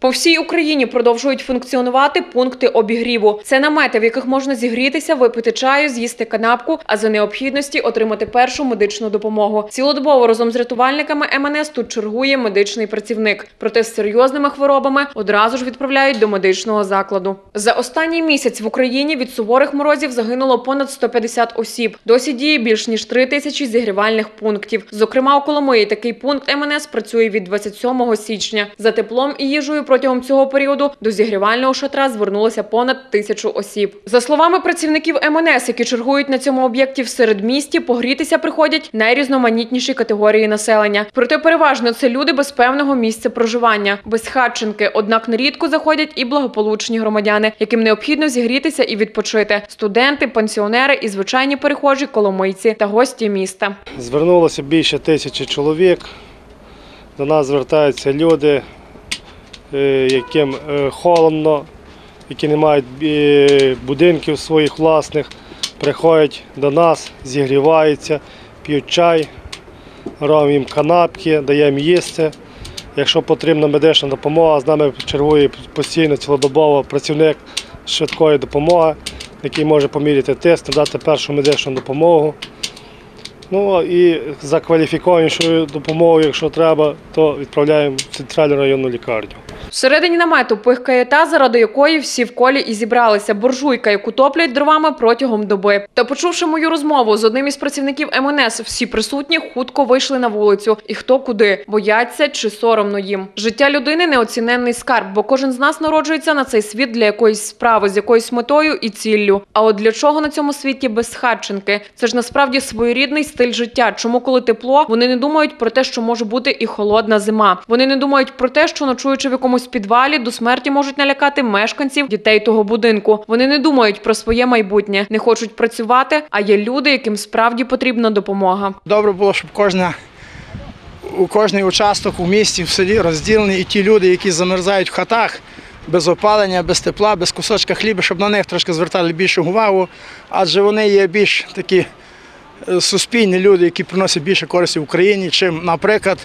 По всій Україні продовжують функціонувати пункти обігріву. Це намети, в яких можна зігрітися, випити чаю, з'їсти канапку, а за необхідності отримати першу медичну допомогу. Цілодобово разом з рятувальниками МНС тут чергує медичний працівник. Проте з серйозними хворобами одразу ж відправляють до медичного закладу. За останній місяць в Україні від суворих морозів загинуло понад 150 осіб. Досі діє більш ніж 3 тисячі зігрівальних пунктів. Зокрема, у Коломиї такий пункт МНС працює від 27 січня. За теплом і їжею протягом цього періоду до зігрівального шатра звернулося понад тисячу осіб. За словами працівників МНС, які чергують на цьому об'єкті в середмісті, погрітися приходять найрізноманітніші категорії населення. Проте переважно це люди без певного місця проживання, безхатченки. Однак нерідко заходять і благополучні громадяни, яким необхідно зігрітися і відпочити. Студенти, пенсіонери і звичайні перехожі, коломийці та гості міста. Звернулося більше тисячі чоловік. До нас звертаються люди, яким е, холодно, які не мають е, будинків своїх власних, приходять до нас, зігріваються, п'ють чай, робимо їм канапки, даємо їсти. Якщо потрібна медична допомога, з нами чергує постійно цілодобово працівник швидкої допомоги, який може поміряти тиск, надати першу медичну допомогу. Ну і за кваліфікованішою допомогою, якщо треба, то відправляємо в центральну районну лікарню. Всередині намету пихкає та, заради якої всі в колі і зібралися. Буржуйка, яку топлять дровами протягом доби. Та почувши мою розмову з одним із працівників МНС, всі присутні хутко вийшли на вулицю. І хто куди бояться чи соромно їм. Життя людини неоціненний скарб, бо кожен з нас народжується на цей світ для якоїсь справи, з якоюсь метою і ціллю. А от для чого на цьому світі безхатченки? Це ж насправді своєрідний стиль життя. Чому, коли тепло, вони не думають про те, що може бути і холодна зима. Вони не думають про те, що ночуючи в якомусь підвалі, до смерті можуть налякати мешканців дітей того будинку. Вони не думають про своє майбутнє, не хочуть працювати. А є люди, яким справді потрібна допомога. Добре було, щоб кожна, у кожний участок у місті, в селі розділений і ті люди, які замерзають в хатах без опалення, без тепла, без кусочка хліба, щоб на них трошки звертали більшу увагу, адже вони є більш такі е, суспільні люди, які приносять більше користі Україні, чим, наприклад,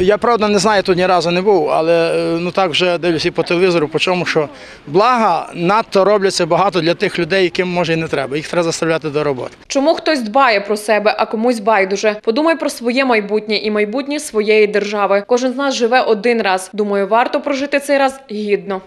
я правда не знаю, тут ні разу не був, але е, ну так вже дивлюся по телевізору, по чому, що блага надто робляться багато для тих людей, яким може і не треба. Їх треба заставляти до роботи. Чому хтось дбає про себе, а комусь байдуже? Подумай про своє майбутнє і майбутнє своєї держави. Кожен з нас живе один раз. Думаю, варто прожити цей раз гідно.